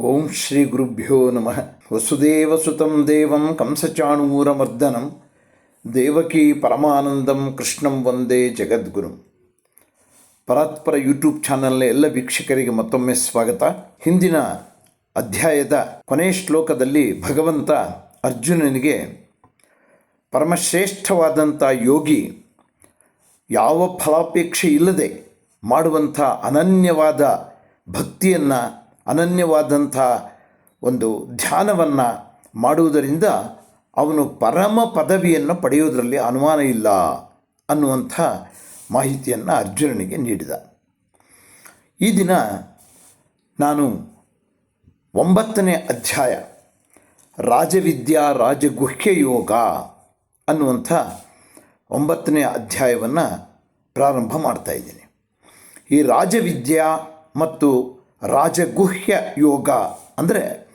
ಓಂ ಶ್ರೀ ಗುರುಭ್ಯೋ ನಮಃ. ವಸುದೇವಸುತಂ ದೇವಂ ಕಂಸಚಾಣೂರಮರ್ದನಂ. ದೇವಕಿ ಪರಮಾನಂದಂ ಕೃಷ್ಣಂ ವಂದೇ ಜಗದ್ಗುರು. ಪರಾತ್ಪರ ಯೂಟ್ಯೂಬ್ ಚಾನಲ್ನ ಎಲ್ಲ ವೀಕ್ಷಕರಿಗೆ ಮತ್ತೊಮ್ಮೆ ಸ್ವಾಗತ. ಹಿಂದಿನ ಅಧ್ಯಾಯದ ಕೊನೆಯ ಶ್ಲೋಕದಲ್ಲಿ ಭಗವಂತ ಅರ್ಜುನನಿಗೆ ಪರಮಶ್ರೇಷ್ಠವಾದಂಥ ಯೋಗಿ ಯಾವ ಫಲಾಪೇಕ್ಷೆ ಇಲ್ಲದೆ ಮಾಡುವಂಥ ಅನನ್ಯವಾದ ಭಕ್ತಿಯನ್ನು ಅನನ್ಯವಾದಂಥ ಒಂದು ಧ್ಯಾನವನ್ನು ಮಾಡುವುದರಿಂದ ಅವನು ಪರಮ ಪದವಿಯನ್ನು ಪಡೆಯುವುದರಲ್ಲಿ ಅನುಮಾನ ಇಲ್ಲ ಅನ್ನುವಂಥ ಮಾಹಿತಿಯನ್ನು ಅರ್ಜುನನಿಗೆ ನೀಡಿದ. ಈ ದಿನ ನಾನು ಒಂಬತ್ತನೇ ಅಧ್ಯಾಯ, ರಾಜವಿದ್ಯಾ ರಾಜಗುಹ್ಯ ಯೋಗ ಅನ್ನುವಂಥ ಒಂಬತ್ತನೇ ಅಧ್ಯಾಯವನ್ನು ಪ್ರಾರಂಭ ಮಾಡ್ತಾ ಇದ್ದೀನಿ. ಈ ರಾಜವಿದ್ಯಾ ಮತ್ತು ರಾಜಗುಹ್ಯ ಯೋಗ ಅಂದರೆ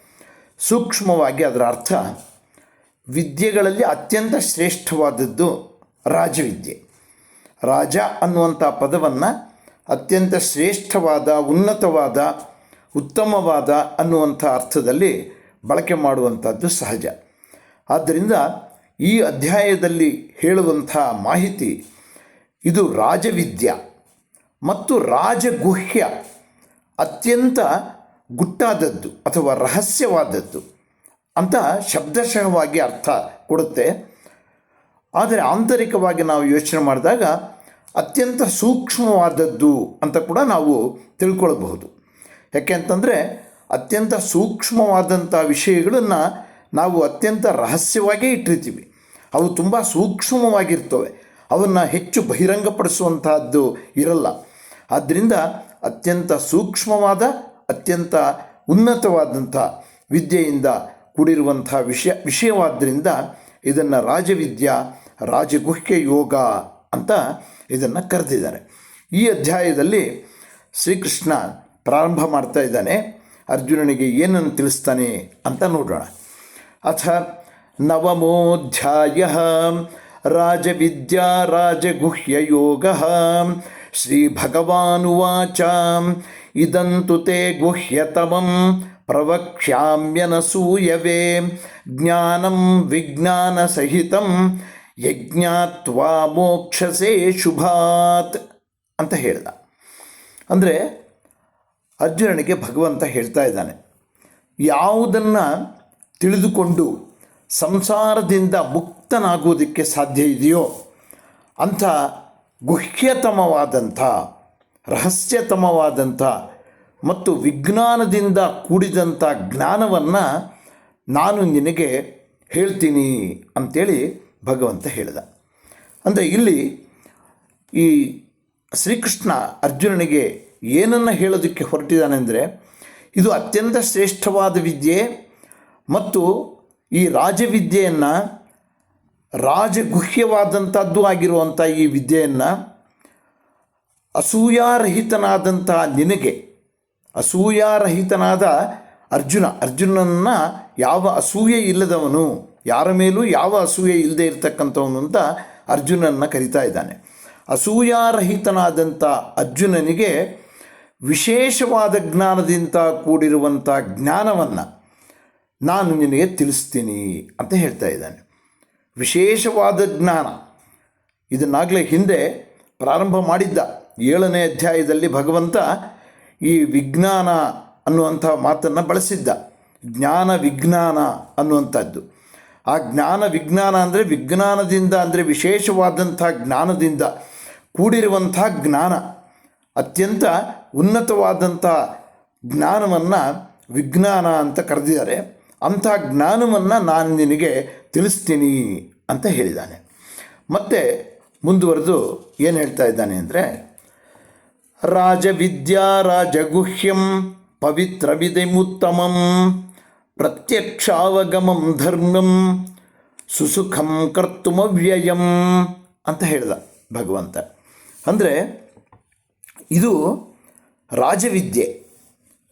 ಸೂಕ್ಷ್ಮವಾಗಿ ಅದರ ಅರ್ಥ ವಿದ್ಯೆಗಳಲ್ಲಿ ಅತ್ಯಂತ ಶ್ರೇಷ್ಠವಾದದ್ದು ರಾಜವಿದ್ಯೆ. ರಾಜ ಅನ್ನುವಂಥ ಪದವನ್ನು ಅತ್ಯಂತ ಶ್ರೇಷ್ಠವಾದ, ಉನ್ನತವಾದ, ಉತ್ತಮವಾದ ಅನ್ನುವಂಥ ಅರ್ಥದಲ್ಲಿ ಬಳಕೆ ಮಾಡುವಂಥದ್ದು ಸಹಜ. ಆದ್ದರಿಂದ ಈ ಅಧ್ಯಾಯದಲ್ಲಿ ಹೇಳುವಂಥ ಮಾಹಿತಿ ಇದು ರಾಜವಿದ್ಯ ಮತ್ತು ರಾಜಗುಹ್ಯ ಅತ್ಯಂತ ಗುಟ್ಟಾದದ್ದು ಅಥವಾ ರಹಸ್ಯವಾದದ್ದು ಅಂತ ಶಬ್ದಶಃವಾಗಿ ಅರ್ಥ ಕೊಡುತ್ತೆ. ಆದರೆ ಆಂತರಿಕವಾಗಿ ನಾವು ಯೋಚನೆ ಮಾಡಿದಾಗ ಅತ್ಯಂತ ಸೂಕ್ಷ್ಮವಾದದ್ದು ಅಂತ ಕೂಡ ನಾವು ತಿಳ್ಕೊಳ್ಬಹುದು. ಯಾಕೆ ಅಂತಂದರೆ ಅತ್ಯಂತ ಸೂಕ್ಷ್ಮವಾದಂಥ ವಿಷಯಗಳನ್ನು ನಾವು ಅತ್ಯಂತ ರಹಸ್ಯವಾಗೇ ಇಟ್ಟಿರ್ತೀವಿ. ಅವು ತುಂಬ ಸೂಕ್ಷ್ಮವಾಗಿರ್ತವೆ. ಅವನ್ನು ಹೆಚ್ಚು ಬಹಿರಂಗಪಡಿಸುವಂತಹದ್ದು ಇರಲ್ಲ. ಆದ್ದರಿಂದ ಅತ್ಯಂತ ಸೂಕ್ಷ್ಮವಾದ, ಅತ್ಯಂತ ಉನ್ನತವಾದಂಥ ವಿದ್ಯೆಯಿಂದ ಕೂಡಿರುವಂಥ ವಿಷಯ ವಿಷಯವಾದ್ದರಿಂದ ಇದನ್ನು ರಾಜವಿದ್ಯಾ, ರಾಜಗುಹ್ಯ ಯೋಗ ಅಂತ ಇದನ್ನು ಕರೆದಿದ್ದಾರೆ. ಈ ಅಧ್ಯಾಯದಲ್ಲಿ ಶ್ರೀಕೃಷ್ಣ ಪ್ರಾರಂಭ ಮಾಡ್ತಾ ಇದ್ದಾನೆ. ಅರ್ಜುನನಿಗೆ ಏನನ್ನು ತಿಳಿಸ್ತಾನೆ ಅಂತ ನೋಡೋಣ. ಅಥ ನವಮೋಧ್ಯಾಯ ರಾಜವಿದ್ಯಾ, ರಾಜಗುಹ್ಯ ಯೋಗ ಶ್ರೀಭಗವಾನುವಾಚ ಇದಂತು ತೇ ಗುಹ್ಯತಮಂ ಪ್ರವಕ್ಷ್ಯಾಮ್ಯನಸೂಯವೇ ಜ್ಞಾನಂ ವಿಜ್ಞಾನಸಹಿತಂ ಯಜ್ಞಾತ್ವಾ ಮೋಕ್ಷಸೇ ಶುಭಾತ್ ಅಂತ ಹೇಳ್ದ. ಅಂದರೆ ಅರ್ಜುನನಿಗೆ ಭಗವಂತ ಹೇಳ್ತಾ ಇದ್ದಾನೆ, ಯಾವುದನ್ನು ತಿಳಿದುಕೊಂಡು ಸಂಸಾರದಿಂದ ಮುಕ್ತನಾಗುವುದಕ್ಕೆ ಸಾಧ್ಯ ಇದೆಯೋ, ಅಂಥ ಗುಹ್ಯತಮವಾದಂಥ, ರಹಸ್ಯತಮವಾದಂಥ ಮತ್ತು ವಿಜ್ಞಾನದಿಂದ ಕೂಡಿದಂಥ ಜ್ಞಾನವನ್ನು ನಾನು ನಿನಗೆ ಹೇಳ್ತೀನಿ ಅಂಥೇಳಿ ಭಗವಂತ ಹೇಳಿದ. ಅಂದರೆ ಇಲ್ಲಿ ಈ ಶ್ರೀಕೃಷ್ಣ ಅರ್ಜುನನಿಗೆ ಏನನ್ನು ಹೇಳೋದಕ್ಕೆ ಹೊರಟಿದ್ದಾನೆ ಅಂದರೆ, ಇದು ಅತ್ಯಂತ ಶ್ರೇಷ್ಠವಾದ ವಿದ್ಯೆ ಮತ್ತು ಈ ರಾಜವಿದ್ಯೆಯನ್ನು ರಾಜಗುಹ್ಯವಾದಂಥದ್ದು ಆಗಿರುವಂಥ ಈ ವಿದ್ಯೆಯನ್ನು ಅಸೂಯಾರಹಿತನಾದಂಥ ನಿನಗೆ, ಅಸೂಯಾರಹಿತನಾದ ಅರ್ಜುನ, ಅರ್ಜುನನ್ನು ಯಾವ ಅಸೂಯೆ ಇಲ್ಲದವನು, ಯಾರ ಮೇಲೂ ಯಾವ ಅಸೂಯೆ ಇಲ್ಲದೆ ಇರತಕ್ಕಂಥವನು ಅಂತ ಅರ್ಜುನನ್ನು ಕರಿತಾ ಇದ್ದಾನೆ. ಅಸೂಯಾರಹಿತನಾದಂಥ ಅರ್ಜುನನಿಗೆ ವಿಶೇಷವಾದ ಜ್ಞಾನದಿಂದ ಕೂಡಿರುವಂಥ ಜ್ಞಾನವನ್ನು ನಾನು ನಿನಗೆ ತಿಳಿಸ್ತೀನಿ ಅಂತ ಹೇಳ್ತಾ ಇದ್ದಾನೆ. ವಿಶೇಷವಾದ ಜ್ಞಾನ. ಇದನ್ನಾಗಲೇ ಹಿಂದೆ ಪ್ರಾರಂಭ ಮಾಡಿದ್ದ ಏಳನೇ ಅಧ್ಯಾಯದಲ್ಲಿ ಭಗವಂತ ಈ ವಿಜ್ಞಾನ ಅನ್ನುವಂಥ ಮಾತನ್ನು ಬಳಸಿದ್ದ. ಜ್ಞಾನ ವಿಜ್ಞಾನ ಅನ್ನುವಂಥದ್ದು. ಆ ಜ್ಞಾನ ವಿಜ್ಞಾನ ಅಂದರೆ ವಿಜ್ಞಾನದಿಂದ ಅಂದರೆ ವಿಶೇಷವಾದಂಥ ಜ್ಞಾನದಿಂದ ಕೂಡಿರುವಂಥ ಜ್ಞಾನ. ಅತ್ಯಂತ ಉನ್ನತವಾದಂಥ ಜ್ಞಾನವನ್ನು ವಿಜ್ಞಾನ ಅಂತ ಕರೆದಿದ್ದಾರೆ. ಅಂಥ ಜ್ಞಾನವನ್ನು ನಾನು ನಿನಗೆ ತಿಳಿಸ್ತೀನಿ ಅಂತ ಹೇಳಿದ್ದಾನೆ. ಮತ್ತೆ ಮುಂದುವರೆದು ಏನು ಹೇಳ್ತಾ ಇದ್ದಾನೆ ಅಂದರೆ, ರಾಜವಿದ್ಯಾ ರಾಜಗುಹ್ಯಂ ಪವಿತ್ರವಿದೆಮುತ್ತಮಂ ಪ್ರತ್ಯಕ್ಷಾವಗಮಂ ಧರ್ಮಂ ಸುಸುಖಂ ಕರ್ತುಮವ್ಯಯಂ ಅಂತ ಹೇಳ್ದ ಭಗವಂತ. ಅಂದರೆ ಇದು ರಾಜವಿದ್ಯೆ.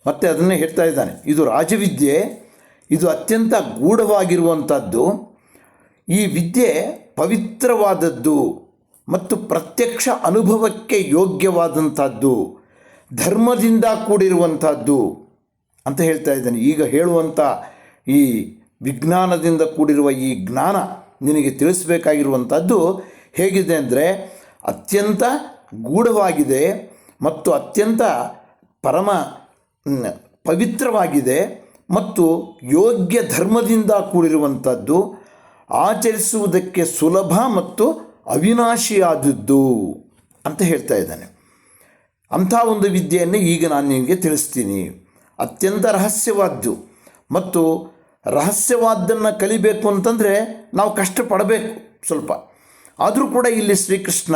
ಮತ್ತು ಅದನ್ನೇ ಹೇಳ್ತಾ ಇದ್ದಾನೆ. ಇದು ರಾಜವಿದ್ಯೆ ಇದು ಅತ್ಯಂತ ಗೂಢವಾಗಿರುವಂಥದ್ದು. ಈ ವಿದ್ಯೆ ಪವಿತ್ರವಾದದ್ದು ಮತ್ತು ಪ್ರತ್ಯಕ್ಷ ಅನುಭವಕ್ಕೆ ಯೋಗ್ಯವಾದಂಥದ್ದು. ಧರ್ಮದಿಂದ ಕೂಡಿರುವಂಥದ್ದು ಅಂತ ಹೇಳ್ತಾ ಇದ್ದೇನೆ. ಈಗ ಹೇಳುವಂಥ ಈ ವಿಜ್ಞಾನದಿಂದ ಕೂಡಿರುವ ಈ ಜ್ಞಾನ ನಿನಗೆ ತಿಳಿಸಬೇಕಾಗಿರುವಂಥದ್ದು ಹೇಗಿದೆ ಅಂದರೆ ಅತ್ಯಂತ ಗೂಢವಾಗಿದೆ ಮತ್ತು ಅತ್ಯಂತ ಪರಮ ಪವಿತ್ರವಾಗಿದೆ. ಮತ್ತು ಯೋಗ್ಯ ಧರ್ಮದಿಂದ ಕೂಡಿರುವಂಥದ್ದು ಆಚರಿಸುವುದಕ್ಕೆ ಸುಲಭ ಮತ್ತು ಅವಿನಾಶಿಯಾದದ್ದು ಅಂತ ಹೇಳ್ತಾ ಇದ್ದಾನೆ. ಅಂಥ ಒಂದು ವಿದ್ಯೆಯನ್ನು ಈಗ ನಾನು ನಿಮಗೆ ತಿಳಿಸ್ತೀನಿ. ಅತ್ಯಂತ ರಹಸ್ಯವಾದ್ದು. ಮತ್ತು ರಹಸ್ಯವಾದ್ದನ್ನು ಕಲಿಬೇಕು ಅಂತಂದರೆ ನಾವು ಕಷ್ಟಪಡಬೇಕು ಸ್ವಲ್ಪ. ಆದರೂ ಕೂಡ ಇಲ್ಲಿ ಶ್ರೀಕೃಷ್ಣ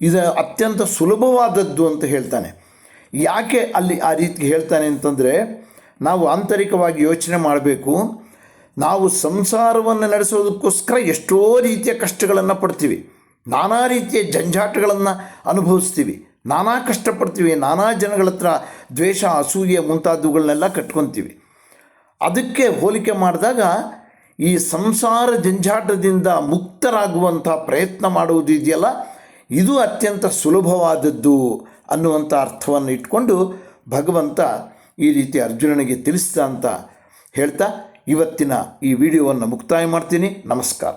ಇದು ಅತ್ಯಂತ ಸುಲಭವಾದದ್ದು ಅಂತ ಹೇಳ್ತಾನೆ. ಯಾಕೆ ಅಲ್ಲಿ ಆ ರೀತಿ ಹೇಳ್ತಾನೆ ಅಂತಂದರೆ ನಾವು ಆಂತರಿಕವಾಗಿ ಯೋಚನೆ ಮಾಡಬೇಕು. ನಾವು ಸಂಸಾರವನ್ನು ನಡೆಸೋದಕ್ಕೋಸ್ಕರ ಎಷ್ಟೋ ರೀತಿಯ ಕಷ್ಟಗಳನ್ನು ಪಡ್ತೀವಿ. ನಾನಾ ರೀತಿಯ ಜಂಜಾಟಗಳನ್ನು ಅನುಭವಿಸ್ತೀವಿ. ನಾನಾ ಕಷ್ಟಪಡ್ತೀವಿ. ನಾನಾ ಜನಗಳ ಹತ್ರ ದ್ವೇಷ, ಅಸೂಯೆ ಮುಂತಾದವುಗಳನ್ನೆಲ್ಲ ಕಟ್ಕೊತೀವಿ. ಅದಕ್ಕೆ ಹೋಲಿಕೆ ಮಾಡಿದಾಗ ಈ ಸಂಸಾರ ಜಂಜಾಟದಿಂದ ಮುಕ್ತರಾಗುವಂಥ ಪ್ರಯತ್ನ ಮಾಡುವುದು ಇದೆಯಲ್ಲ? ಇದು ಅತ್ಯಂತ ಸುಲಭವಾದದ್ದು ಅನ್ನುವಂಥ ಅರ್ಥವನ್ನು ಇಟ್ಕೊಂಡು ಭಗವಂತ ಈ ರೀತಿ ಅರ್ಜುನನಿಗೆ ತಿಳಿಸ್ತಾ ಅಂತ ಹೇಳ್ತಾ ಇವತ್ತಿನ ಈ ವಿಡಿಯೋವನ್ನು ಮುಕ್ತಾಯ ಮಾಡ್ತೀನಿ. ನಮಸ್ಕಾರ.